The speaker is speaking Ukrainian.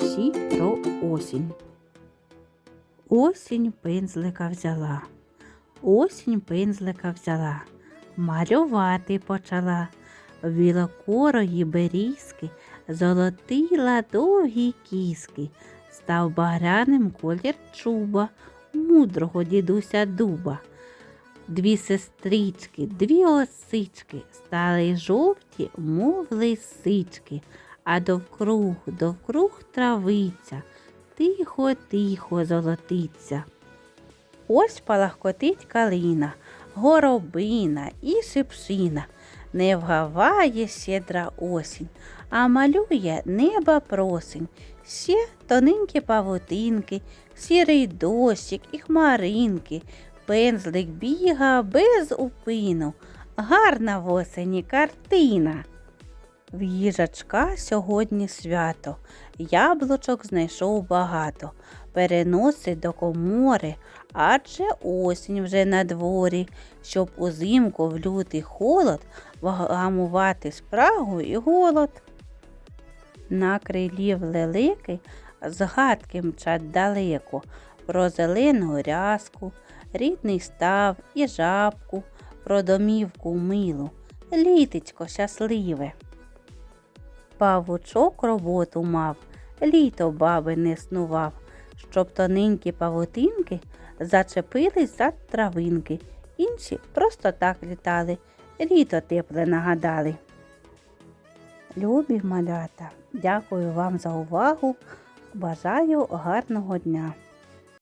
вірші про осінь. Осінь пензлика взяла, осінь пензлика взяла, малювати почала. Білокорої берізки золотила довгі кіски, став багряним колір чуба, мудрого дідуся дуба. Дві сестрички, дві осички стали жовті, мов лисички, а довкруг, довкруг травиця, тихо, тихо золотиться. Ось палахкотить калина, горобина і шипшина. Не вгаває щедра осінь, а малює неба просень. Ще тоненькі павутинки, сірий дощик і хмаринки. Пензлик біга без упину. Гарна в осені картина. В їжачка сьогодні свято, яблучок знайшов багато, переносить до комори, адже осінь вже на дворі, щоб узимку в лютий холод вгамувати спрагу і голод. На крилі в лелики згадки мчать далеко. Про зелену рязку, рідний став і жабку, про домівку милу, літечко щасливе. Павучок роботу мав, літо баби не снував, щоб тоненькі павутинки зачепились за травинки, інші просто так літали, літо тепле нагадали. Любі малята, дякую вам за увагу. Бажаю гарного дня!